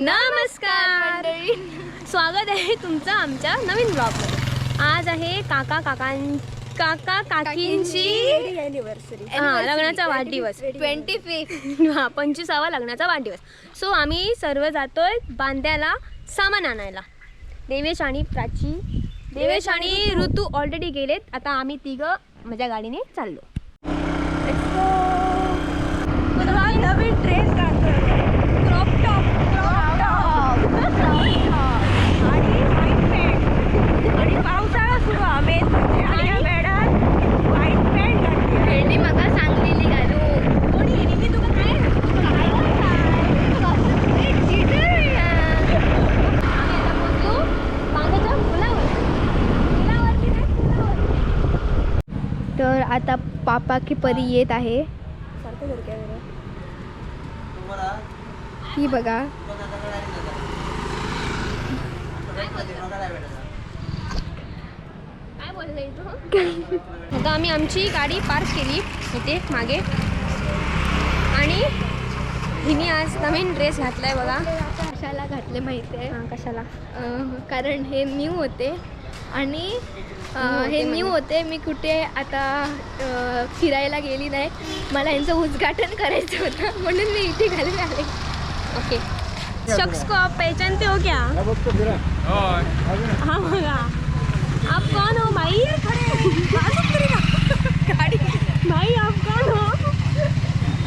नमस्कार स्वागत आहे तुमचं आमच्या नवीन ब्लॉगमध्ये आज आहे काका काकां काका काकींची अॅनिव्हर्सरी हा लग्नाचा वाढदिवस. ट्वेंटी फिफ्थ हा पंचवीसावा लग्नाचा वाढदिवस. सो आम्ही सर्व जातोय बांद्याला सामान आणायला. देवेश आणि प्राची. देवेश आणि ऋतू ऑलरेडी गेलेत. आता आम्ही तिघं माझ्या गाडीने चाललो नवीन ड्रेस घालतोय क्रॉप टॉप क्रॉप टॉप आणि व्हाईट पॅन्ट आणि पावसाळा सुरू आम्ही आणि या मॅडम व्हाईट पॅन्ट घातली खेळणी म्हाका सांगलेली घालू कोणी हिने मी तुका काय तर आता पापा की परी येत आहे. ही बघा. काय बोलले आता आम्ही आमची गाडी पार्क केली इथे मागे. आणि हिने आज नवीन ड्रेस घातलाय बघा. कशाला घातले माहिती आहे कशाला? कारण हे न्यू होते. आणि हे न्यू? होते मी कुठे आता फिरायला गेली नाही. मला यांचं उद्घाटन करायचं होतं म्हणून मी इथे घालून आले. ओके. शख्स को आप पहचानते हो क्या? हाँ बघा. आप कौन हो भाई? गाड़ी. भाई आप कौन हो?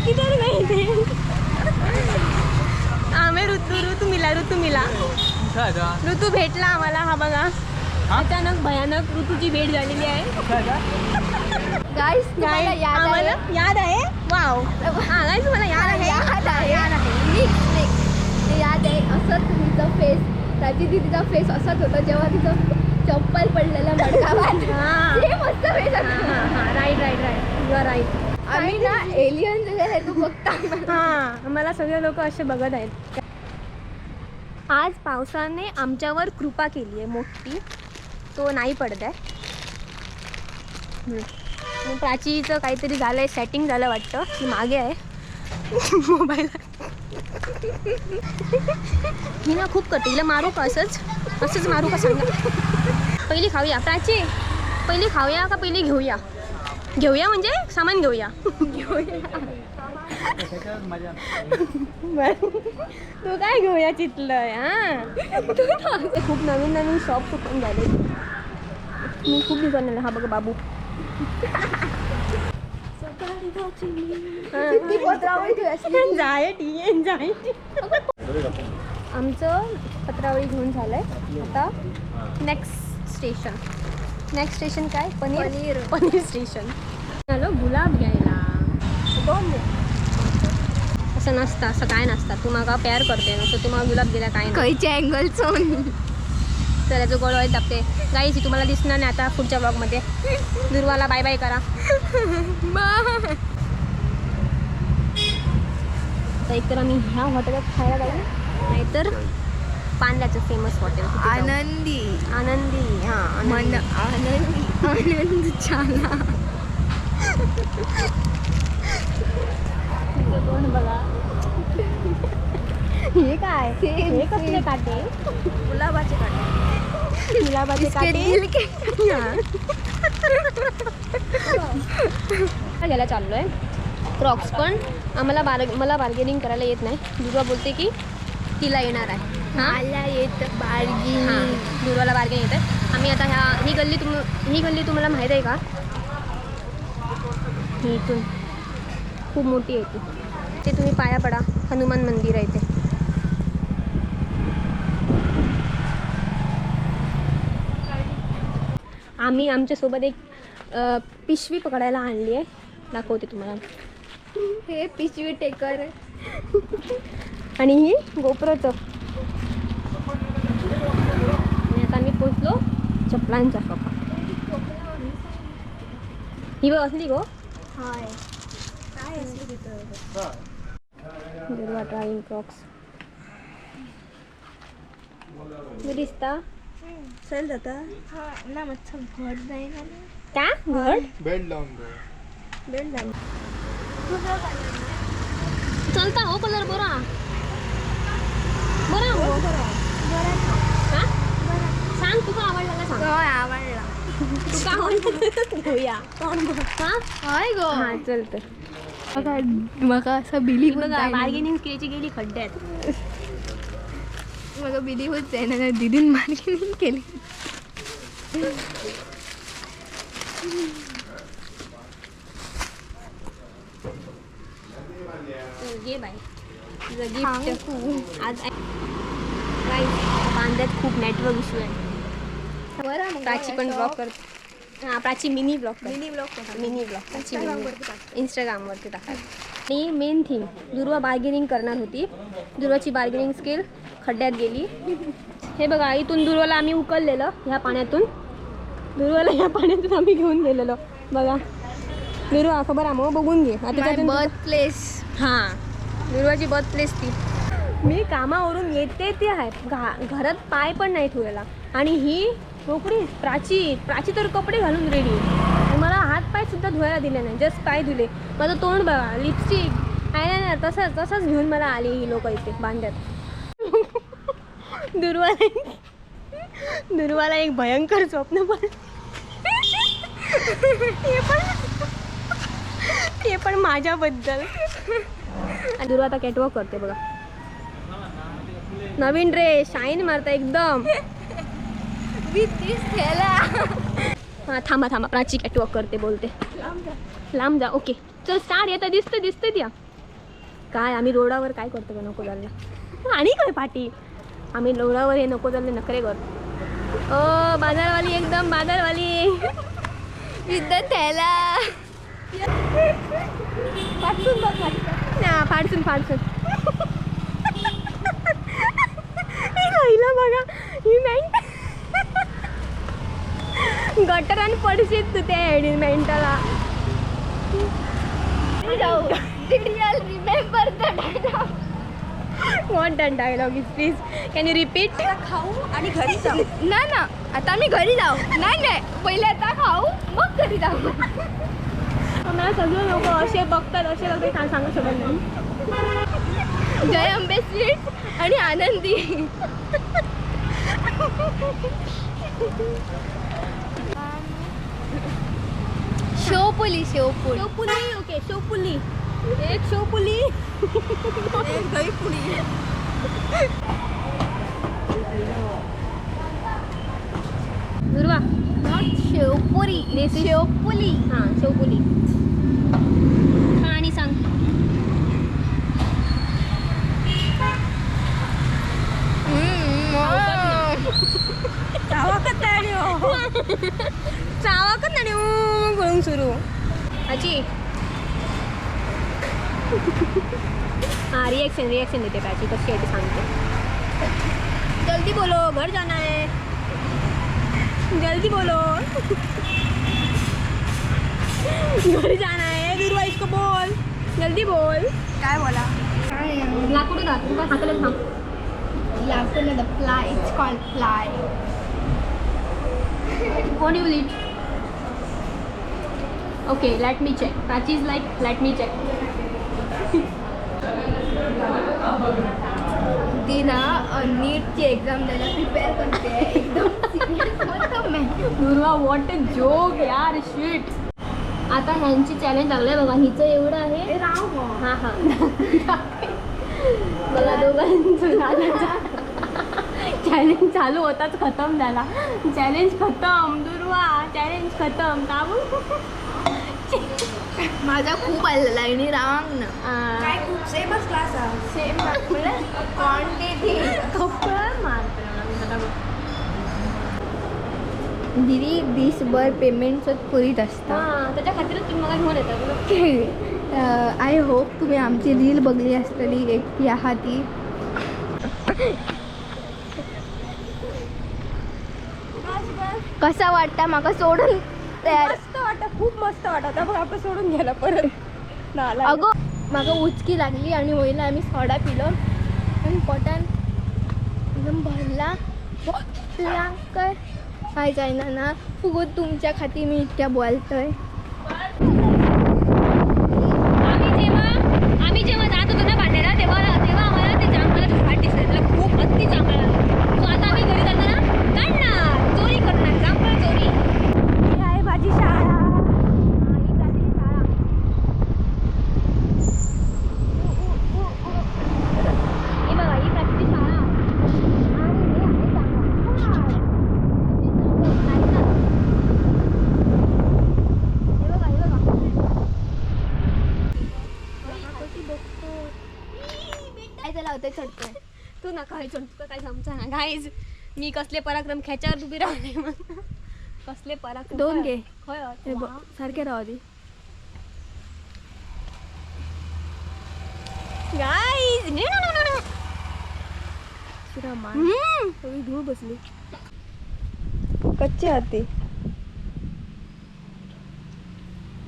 किधर गए थे? आम्ही ऋतू ऋतू मिला ऋतू मिला ऋतू भेटला आम्हाला हा बघा. अचानक भयानक ऋतूची भेट झालेली आहे. गाईस तुम्हाला याद आम्हाला आहे याद आहे? वाव हा guys, मला याद आहे? याद आहे. ते याद आहे असंच तिचं फेस त्याची तिचा फेस असंच होता जेव्हा तिचं चप्पल पडलेलं मडकावात हा. ते मस्त फेस हा right right right you are right आम्ही ना एलियन तू बघता. हा मला सगळे लोक असे बघत आहेत. आज पावसाने आमच्यावर कृपा केली आहे मोठी. तो नाही पडत आहे. प्राचीचं काहीतरी झालंय सेटिंग झालं वाटतं ती मागे आहे. मोबाईल. ही ना खूप करते हिला मारू का असंच? असंच मारू का सांगा? पहिली खाऊया. प्राची पहिली खाऊया का पहिली घेऊया? घेऊया म्हणजे सामान घेऊया. तू काय घेऊया चितलंय हा? खूप नवीन नवीन शॉप ओपन झाले मी खूप दिवसांनी हा बघ बाबू आमचं पत्रावळी घेऊन झालंय आता नेक्स्ट स्टेशन नेक्स्ट स्टेशन काय पनीर पनीर. पनीर स्टेशन हॅलो गुलाब घ्यायला असं नसतं असं काय नसतं तू मागा प्यार करते नुसतं तुम्हाला गुलाब दिला काय खयच्या अँगल तर याचं गोड वाईट दाबते गाईची तुम्हाला दिसणार नाही आता पुढच्या ब्लॉगमध्ये दुर्वाला बाय बाय करा. तर एकतर आम्ही ह्या हॉटेलात खायला जाऊ. नाहीतर पांड्याचं फेमस हॉटेल आनंदी. आनंदी. हां मन आनंदी. आनंद छाना कोण बघा? हे काय? हे कसले. काटे? गुलाबाचे काटे. गुलाबाचे काटे. हा. घ्यायला चाललो आहे क्रॉक्स पण. आम्हाला बार मला बार्गेनिंग करायला येत नाही. दुर्वा बोलते की तिला येणार आहे. हां? मला येत बार्गी हां. दुर्वाला बार्गेन येत आहे आम्ही आता ह्या ही गल्ली तुम ही गल्ली तुम्हाला माहीत आहे का? ही इथून. खूप मोठी आहे ती. ते तुम्ही पाया पडा. हनुमान मंदिर आहे ते आम्ही आमच्यासोबत एक अ, पिशवी पकडायला आणली आहे. दाखवते तुम्हाला. हे पिशवी टेकर आणि ही गोप्रचं. आणि आता आम्ही पोचलो चपलांच्या शॉपात ही बघ असली गो. हाय. काय असलं तिथं दुर्वा ड्रायव्हिंग क्रॉक्स दिसता. चल जाता हा ना मच्छर घट नाही ना का? घट बेड लावून बेड लावून चलता हो कलर बरा. बरा. हो बरा. बरा सांग तुका आवडला सांग? होय आवडला. तुका आवडला? घेऊया. हय गो. हा चल तर. म्हाका असं बिलीव बार्गेनिंग केली गेली खड्ड्यात. म्हाका बिलीवच जायना ना दिदीन बार्गेनिंग केली. घे बाय गिफ्ट आज बांद्यात खूप नेटवर्क इश्यू आहे. बरं मग प्राची पण ब्लॉग करते. हां प्राची मिनी ब्लॉग करते. Mini blog mini blog Prachi इंस्टाग्रामवरती टाकाल आणि मेन थिंग दुर्वा बार्गेनिंग करणार होती. दुर्वाची बार्गेनिंग स्किल खड्ड्यात गेली. हे बघा इथून दुर्वाला आम्ही उकललेलं ह्या पाण्यातून. दुर्वाला ह्या पाण्यातून आम्ही घेऊन गेलेलो. बघा. दुर्वा खबर आहे मग बघून घे. आता बर्थ प्लेस हां दुर्वाची बर्थ प्लेस ती. मी कामावरून येते ती आहे. घा घरात पाय पण नाही ठेवलेला. आणि ही रोकडी प्राची प्राची तर कपडे घालून रेडी मला हात पाय सुद्धा धुवायला दिले नाही जस्ट पाय धुले. माझं तोंड बघा लिपस्टिक आयलायनर तसंच तसंच घेऊन मला आली ही लोक इथे बांध्यात दुर्वाला दुर्वाला एक भयंकर स्वप्न पण हे पण ते पण माझ्याबद्दल. दुर्वा आता कॅटवॉक करते बघा. नवीन ड्रेस शाईन मारता एकदम. हा थांबा थांबा. प्राची कॅटवॉक करते बोलते. लांब जा. ओके चल स्टार्ट येतं दिसतं दिसतं त्या. काय आम्ही रोडावर काय करतो का नको चालला आणि काय पाठी आम्ही रोडावर हे नको चालले नखरे करतो ओ बाजारवाली एकदम बाजारवाली. विथ द थेला फाडसून बघ फाडसून हा बघा ही मेंट गटरान पडशीत तू त्या मेंटला Did you all remember? What done dialogue is please can you repeat खाऊ आणि घरी जाऊ. ना ना. आता आम्ही घरी जाऊ. नाही नाही. पहिले आता खाऊ मग घरी जाऊ. मला सगळे लोक असे बघतात असे वगैरे सांग सांगू शकत नाही. जय अंबे स्वीट आणि आनंदी. शेवपुली शेवपुली शेवपुली ओके शेवपुली एक शेवपुली दुर्वा. नॉट शेवपुरी. शेवपुली. हां शेवपुली. आणि सांग. चावा का नाही गळून सुरू. आजी हाँ रिएक्शन रिएक्शन देते पैसे तो शेड सामने जल्दी बोलो घर जाना है। जल्दी बोलो। घर जाना है। दुर्वा इसको बोल। जल्दी बोल। क्या बोला? का the it's called you okay let me check patchy is like let me check ती ना नीटची एक्झाम द्यायला प्रिपेअर करते. एकदम दुर्वा वॉट अ जोक यार शिट आता ह्यांची चॅलेंज लागलंय बघा. हिचं एवढं आहे. हां. हां बघा दोघांचं चॅलेंज चालू होताच खतम झाला. चॅलेंज खतम दुर्वा चॅलेंज खतम. का माझा खूप आलेला आहे आणि रांग ना. काय खूप? सेमच क्लास सेम क्वांटिटी कपडा मारते दिदी दिसभर पेमेंटच करीत असता. हां त्याच्या खातीरच तुम्ही मला घेऊन येतात आय होप तुम्ही आमची रील बघली असतली एकटी आहात ती कसा वाटता? माका सोडून तयार. आता खूप मस्त वाटत बघ आपण सोडून गेला परत. अगो माका उचकी लागली आणि वयला आम्ही सोडा पिलो. आणि पोटान एकदम भरला. काय? जायना ना. फुगत तुमच्या खाती मी इतक्या बोलतोय आम्ही जेव्हा आम्ही जेव्हा जात होतो ना बांधायला तेव्हा तेव्हा आम्हाला ते जांभळाचं झाड दिसायचं खूप अति चांगलं लागलं सो आता आम्ही घरी जाताना काढणार चोरी करणार व्हायचो तुका काय समजा ना. गाईज मी कसले पराक्रम खेच्यावर उभी राहणे मग कसले पराक्रम. दोन घे. होय बघ, सारखे राहा दी. गाईज सगळी धूळ बसली. कच्चे हाती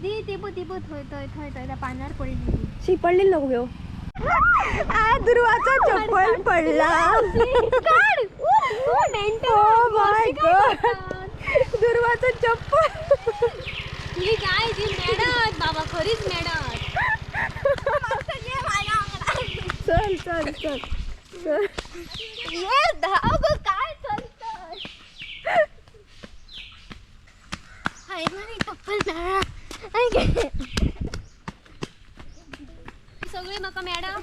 दी ती बघ ती बघ थंय थंय थंय थंय त्या पाण्यावर पडली शी पडली नको घेऊ. दुर्वाचा चप्पल पडला. my God. दुर्वाचा चप्पल. ही काय ती मॅडम बाबा खरीच मॅडम चल चल चल. चल. ये धाव गं, काय चालतं हाय नाळा ही सगळी म्हाका मॅडम.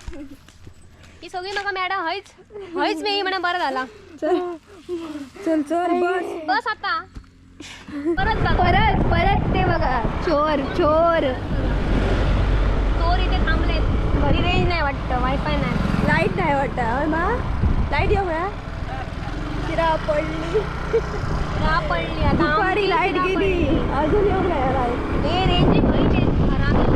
ही सगळी म्हाका मॅडम हयच. हयच मी म्हणा बरं झाला. चल चल चल बस. बस आता. परत बघ परत परत ते बघा. चोर चोर. चोर इथे थांबलेत. घरी रेंज नाही वाटतं वायफाय नाही. लाइट नाही वाटत. होय मा लाइट येऊ का? शिरा पडली. रा पडली. आता दुपारी लाइट गेली. अजून येऊ नाही लाइट ए रेंज घरीच आहे घरात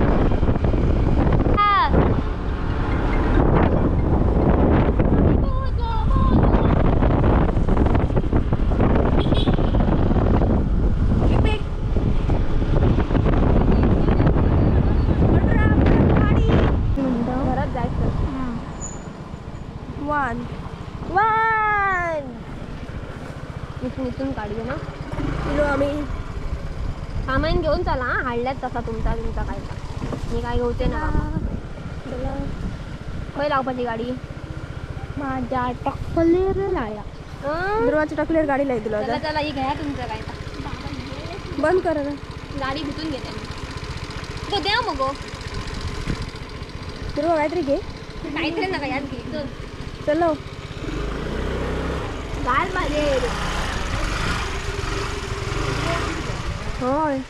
घरात जायचं वन वन इथून काढूया ना? किलो आम्ही. सामान घेऊन चला हा. हाडल्यात तसा तुमचा तुमचा काय मी काय घेऊते ना खय लावपाची गाडी. माझ्या टक्कलेर लाया? दुर्वाच्या टकलेर गाडी लाई तुला चला आता. चला ही घ्या तुमचं काय. बंद कर ना. गाडी भिजून घेते मी. तो द्या मग. दुर्वा काहीतरी घे. काहीतरी नका यात घे. चल. घाल माझे. होय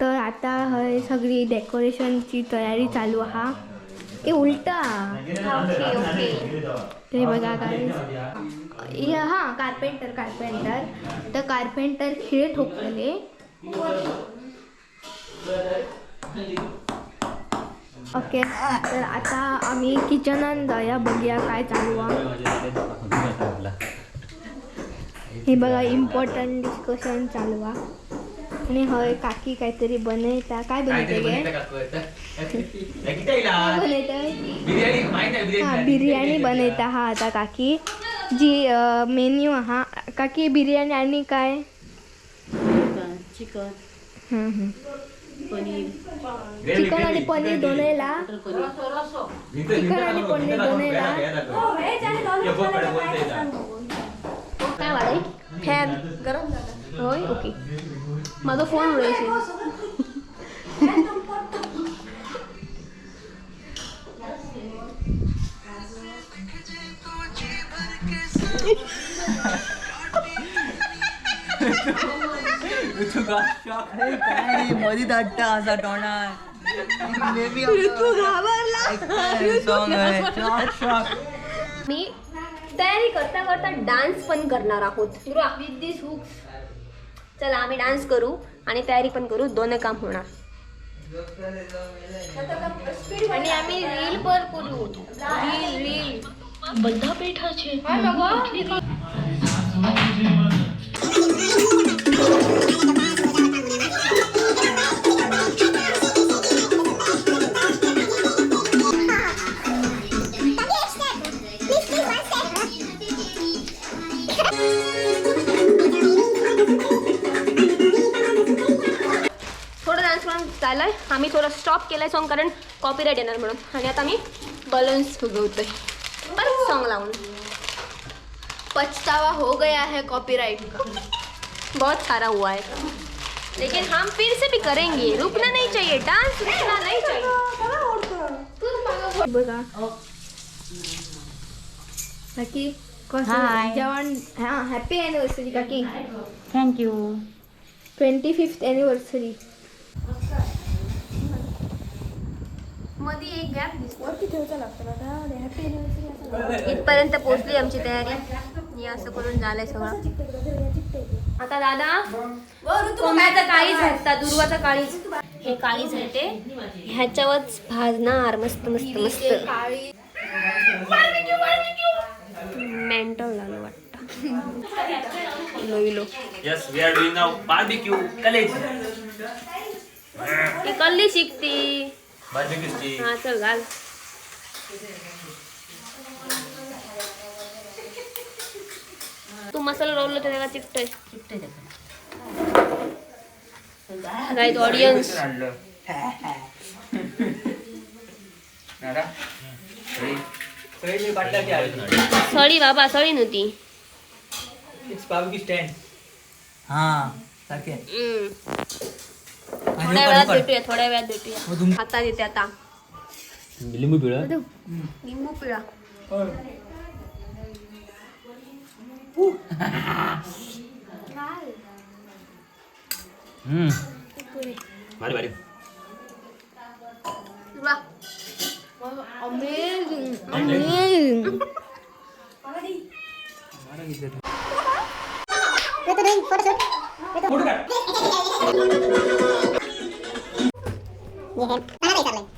तर आता हय सगळी डेकोरेशनची तयारी चालू हा ए उलटा. Okay okay. ते बघा काय हा कार्पेंटर कार्पेंटर तर कार्पेंटर खिळे ठोकले ओके तर आता आम्ही किचनान जाऊया बघूया काय चालू आहे. हे बघा इम्पॉर्टंट डिस्कशन चालू आहे. आणि हय काकी काहीतरी बनयता काय बनवते गे? हा बिर्याणी बनयता हा आता काकी. जी मेन्यू हा. काकी बिर्याणी आणि काय? चिकन हं, हं. पनीर. चिकन आणि पनीर दोन्हीला. चिकन आणि पनीर दोन्हीला. काय वाढे फॅन गरम झाला. होय ओके. माझा फोन उडायची मधी धाडटा असा तोंडार मी तयारी करता करता डान्स पण करणार आहोत विथ दिस हुक्स चला आम्ही डान्स करू आणि तयारी पण करू दोन काम होणार आणि आम्ही रील पण करू रील रील બધા બેઠા છે काम झालं आहे आम्ही स्टॉप के आहे सॉन्ग कारण कॉपी राइट देना आणि आता आम्ही बलून्स फुगवतो आहे परत सॉन्ग ला पछतावा हो गया है कॉपीराइट बहुत सारा हुआ है. लेकिन हम फिर से भी करेंगे. रुकना नहीं चाहिए. डांस रुकना नहीं चाहिए. बघा. काकी जवान हाँ हॅपी ॲनिव्हर्सरी काकी. Thank you twenty fifth anniversary मध्ये एक गॅप दिसतो. वरती ठेवचा लागतो हॅपी इथपर्यंत पोहोचली आमची तयारी. हे असं करून झालंय सगळं. आता दादा कोंबड्याचं काळीच घाततात दुर्वाचं काळीच हे काळीच आहे ते ह्याच्यावरच भाजणार मस्त मस्त मस्त. काळी मेंटल झालं वाटतं. ती कल्ली शिकती. हा चल घाल. तू मसाला रोवलं तर त्याला चिकटय गाईज ऑडियन्स सळी. बाबा सळी नव्हती. इट्स स्टँड हा सारखे थोड्या हो वेळात का, हो का? भेटूया थोड्या वेळात भेटूया. हो, तुम- आता येते आता. लिंबू पिळा. लिंबू पिळा. हम्म. भारी भारी. वा. अमेझिंग ये है खाना नहीं कर ले